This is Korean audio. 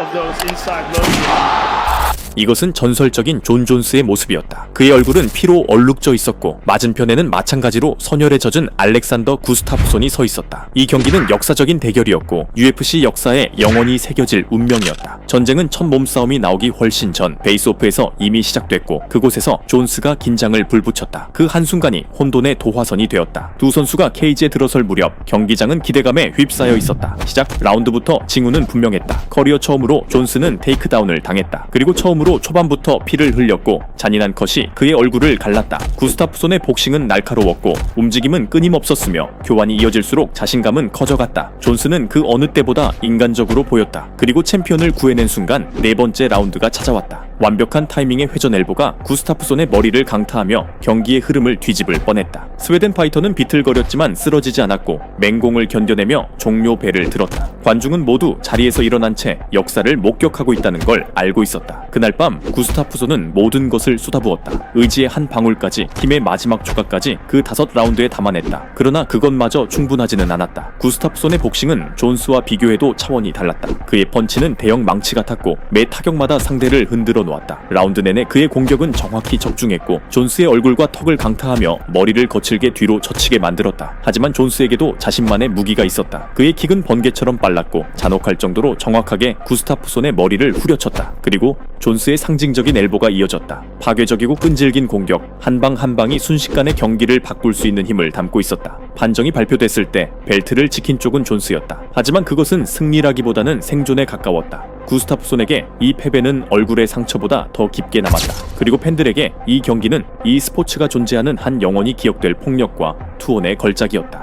of those inside loads. 이것은 전설적인 존 존스의 모습이었다. 그의 얼굴은 피로 얼룩져 있었고 맞은편에는 마찬가지로 선혈에 젖은 알렉산더 구스타프손이 서 있었다. 이 경기는 역사적인 대결이었고 UFC 역사에 영원히 새겨질 운명이었다. 전쟁은 첫 몸싸움이 나오기 훨씬 전 베이스오프에서 이미 시작됐고 그곳에서 존스가 긴장을 불붙였다. 그 한순간이 혼돈의 도화선이 되었다. 두 선수가 케이지에 들어설 무렵 경기장은 기대감에 휩싸여 있었다. 시작 라운드부터 징후는 분명했다. 커리어 처음으로 존스는 테이크다운을 당했다. 그리고 처음으로 초반부터 피를 흘렸고 잔인한 컷이 그의 얼굴을 갈랐다. 구스타프손의 복싱은 날카로웠고 움직임은 끊임없었으며 교환이 이어질수록 자신감은 커져갔다. 존스는 그 어느 때보다 인간적으로 보였다. 그리고 챔피언을 구해낸 순간 네 번째 라운드가 찾아왔다. 완벽한 타이밍의 회전 엘보가 구스타프손의 머리를 강타하며 경기의 흐름을 뒤집을 뻔했다. 스웨덴 파이터는 비틀거렸지만 쓰러지지 않았고 맹공을 견뎌내며 종료 벨을 들었다. 관중은 모두 자리에서 일어난 채 역사를 목격하고 있다는 걸 알고 있었다. 그날 밤 구스타프손은 모든 것을 쏟아부었다. 의지의 한 방울까지 힘의 마지막 조각까지 그 다섯 라운드에 담아냈다. 그러나 그것마저 충분하지는 않았다. 구스타프손의 복싱은 존스와 비교해도 차원이 달랐다. 그의 펀치는 대형 망치 같았고 매 타격마다 상대를 흔들어 놓았다. 라운드 내내 그의 공격은 정확히 적중했고 존스의 얼굴과 턱을 강타하며 머리를 거칠게 뒤로 젖히게 만들었다. 하지만 존스에게도 자신만의 무기가 있었다. 그의 킥은 번개처럼 빨 랐고 잔혹할 정도로 정확하게 구스타프손의 머리를 후려쳤다. 그리고 존스의 상징적인 엘보가 이어졌다. 파괴적이고 끈질긴 공격, 한 방 한 방이 순식간에 경기를 바꿀 수 있는 힘을 담고 있었다. 판정이 발표됐을 때 벨트를 지킨 쪽은 존스였다. 하지만 그것은 승리라기보다는 생존에 가까웠다. 구스타프손에게 이 패배는 얼굴의 상처보다 더 깊게 남았다. 그리고 팬들에게 이 경기는 이 스포츠가 존재하는 한 영원히 기억될 폭력과 투혼의 걸작이었다.